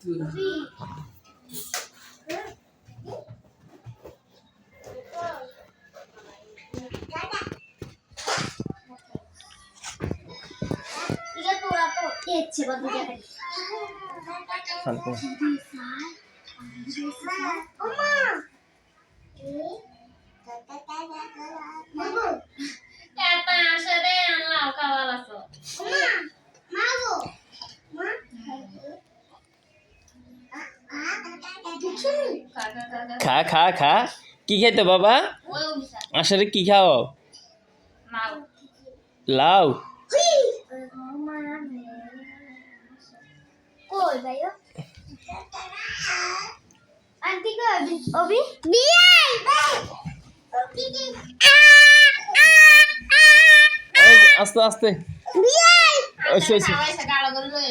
プ。Salpo. Mama. Mama. খা খা খা। কি খাইতো বাবা? আসলে কি খাও? লাউ। আস্তে আস্তে।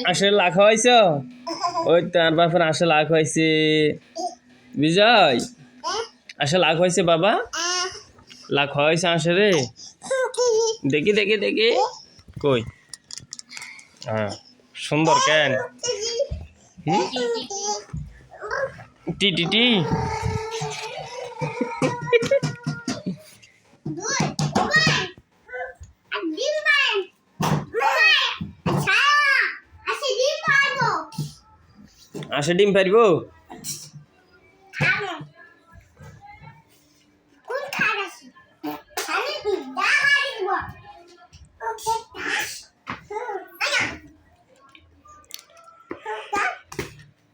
আসলে লাখ হয়েছ? ওই তার বাপের আসে লাখ হয়েছে। বিজয় আসে লাখ হয়েছে বাবা? লাখ হয়েছে আসে রে। দেখি দেখি দেখি। কই? হ্যাঁ সুন্দর কেন? টি টি টি। আসে ডিম পারিব?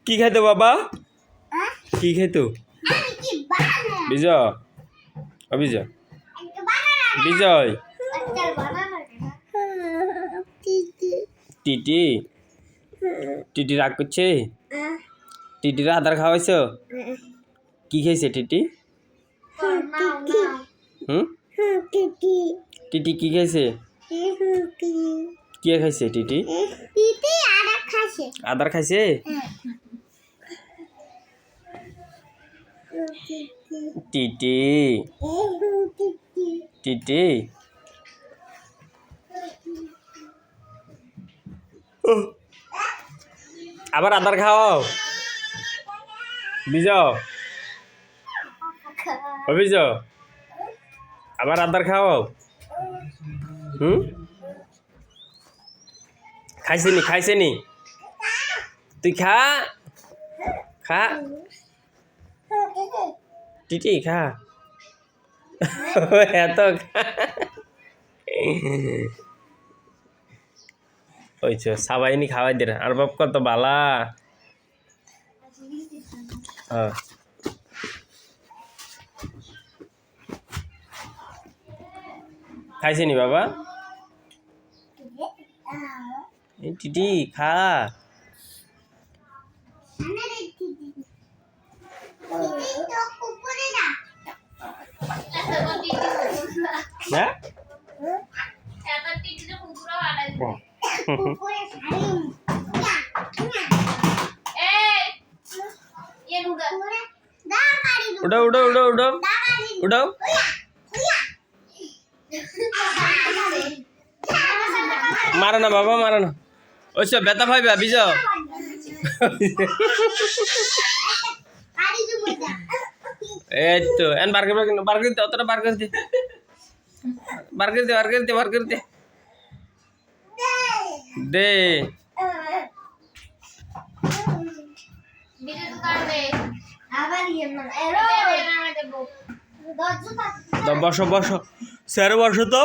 কি খাইতো বাবা? কি খাইতো? বিজয়। ও বিজয়। বিজয়। টিটি? টিটি রাগ করছে? টিটির আধার খাওয়াইছ? কি খাইছে টিটি? টিটি কি খাইছে? কে খাইছে টিটি? আধার খাইছে? টিটি। টিটি? আবার আধার খাও বিজয়। ও বিজয়। আবার আধার খাও হুম? খাইছে নি খাইছে নি তুই খা। খা। টিটি, খা। এত খা। ওইছো সবাই নি খাওয়াই দে আর বাপ কত বালা। হ্যাঁ খাইছে নি বাবা? এই টিটি খা। হ্যাঁ কুকুরও উঠাও উঠাও উঠাও উঠাও। উঠাও। মারো না বাবা, মারো না। ওইসব ব্যথা পাইবা বিজয় এই তো, এন বার করবে কিন্তু বার করে দে, অতটা বার করে দে। বার করে দে, বার করে দে, বার করে দে। বসো বসো স্যার বসো তো